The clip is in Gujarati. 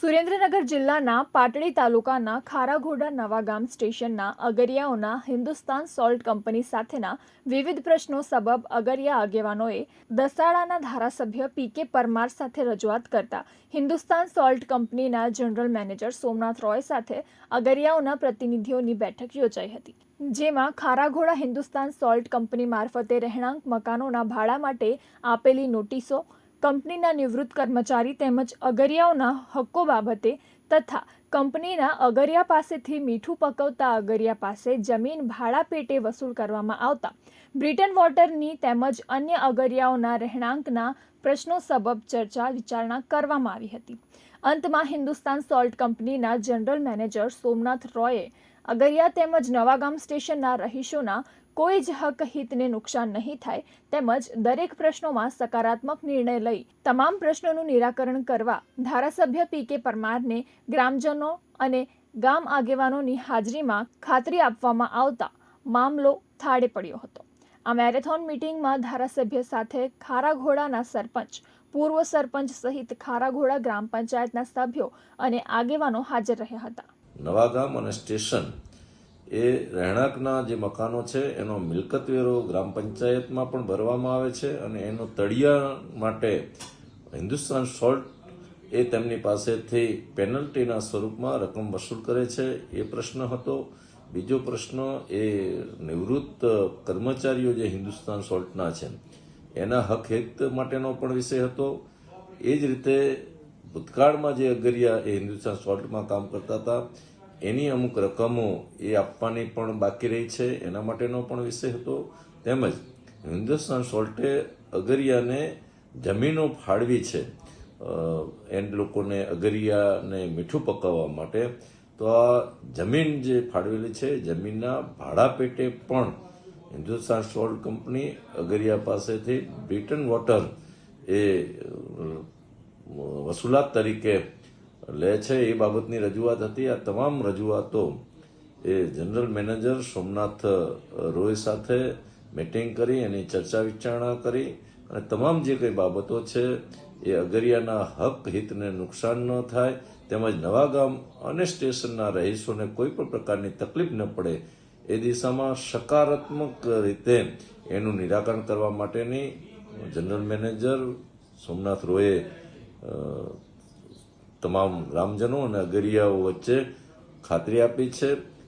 સુરેન્દ્રનગર જિલ્લાના પાટડી તાલુકાના ખારાઘોડા નવાગામ સ્ટેશનના અગરિયાઓના હિન્દુસ્તાન સોલ્ટ કંપની સાથેના વિવિધ પ્રશ્નો સબબ અગરિયા આગેવાનોએ દસાડાના ધારાસભ્ય પી કે પરમાર સાથે રજૂઆત કરતા હિન્દુસ્તાન સોલ્ટ કંપનીના જનરલ મેનેજર સોમનાથ રોય સાથે અગરિયાઓના પ્રતિનિધિઓની બેઠક યોજાઈ હતી, જેમાં ખારાઘોડા હિન્દુસ્તાન સોલ્ટ કંપની મારફતે રહેણાંક મકાનોના ભાડા માટે આપેલી નોટિસો કંપનીના નિવૃત્ત કર્મચારી તેમજ અગરિયાઓના હક્કો બાબતે તથા કંપનીના અગરિયા પાસેથી મીઠું પકવતા અગરિયા પાસે જમીન ભાડા પેટે વસૂલ કરવામાં આવતા. બ્રિટન વોટરની તેમજ અન્ય અગરિયાઓના રહેણાંકના પ્રશ્નો સબબ ચર્ચા વિચારણા કરવામાં આવી હતી. અંતમાં હિન્દુસ્તાન સોલ્ટ કંપનીના જનરલ મેનેજર સોમનાથ રોયે અગરિયા તેમજ નવાગામ સ્ટેશનના રહીશોના કોઈ જ હક હિતને નુકસાન નહીં થાય, તેમજ દરેક પ્રશ્નોમાં સકારાત્મક નિર્ણય લઈ તમામ પ્રશ્નોનું નિરાકરણ કરવા ધારાસભ્ય પી કે પરમારને ગ્રામજનો અને ગામ આગેવાનોની હાજરીમાં ખાતરી આપવામાં આવતા મામલો થાળે પડ્યો હતો. આ મેરેથોન મિટિંગમાં ધારાસભ્ય સાથે ખારાઘોડાના સરપંચ, પૂર્વ સરપંચ સહિત ખારાઘોડા ગ્રામ પંચાયતના સભ્યો અને આગેવાનો હાજર રહ્યા હતા. નવાગામ અને સ્ટેશન એ રહેણાંકના જે મકાનો છે, એનો મિલકત વેરો ગ્રામ પંચાયતમાં પણ ભરવામાં આવે છે અને એનો તળિયા માટે હિન્દુસ્તાન સોલ્ટ એ તેમની પાસેથી પેનલ્ટીના સ્વરૂપમાં રકમ વસૂલ કરે છે. એ પ્રશ્ન હતો. બીજો પ્રશ્ન, એ નિવૃત્ત કર્મચારીઓ જે હિન્દુસ્તાન સોલ્ટના છે, એના હક હિત માટેનો પણ વિષય હતો. એ જ રીતે ભૂતકાળમાં જે અગરિયા એ હિન્દુસ્તાન સોલ્ટમાં કામ કરતા હતા એની અમુક રકમો એ આપવાની પણ બાકી રહી છે, એના માટેનો પણ વિષય હતો. તેમજ હિન્દુસ્તાન સોલ્ટે અગરિયાને જમીનો ફાળવી છે. એન્ડ લોકોને અગરિયાને મીઠું પકાવવા માટે. તો આ જમીન જે ફાળવેલી છે, જમીનના ભાડા પેટે પણ હિન્દુસ્તાન સોલ્ટ કંપની અગરિયા પાસેથી બ્રિટન વોટર એ વસુલાત તરીકે લે છે, એ બાબતની રજૂઆત હતી. આ તમામ રજૂઆતો એ જનરલ મેનેજર સોમનાથ રોય સાથે મિટિંગ કરી, એની ચર્ચા વિચારણા કરી અને તમામ જે કંઈ બાબતો છે, એ અગરિયાના હક હિતને નુકસાન ન થાય, તેમજ નવાગામ અને સ્ટેશનના રહીશોને કોઈ પણ પ્રકારની તકલીફ ન પડે, એ દિશામાં સકારાત્મક રીતે એનું નિરાકરણ કરવા માટેની જનરલ મેનેજર સોમનાથ રોયે તમામ રામજનો અને અગરિયાઓ વચ્ચે ખાતરી આપી છે.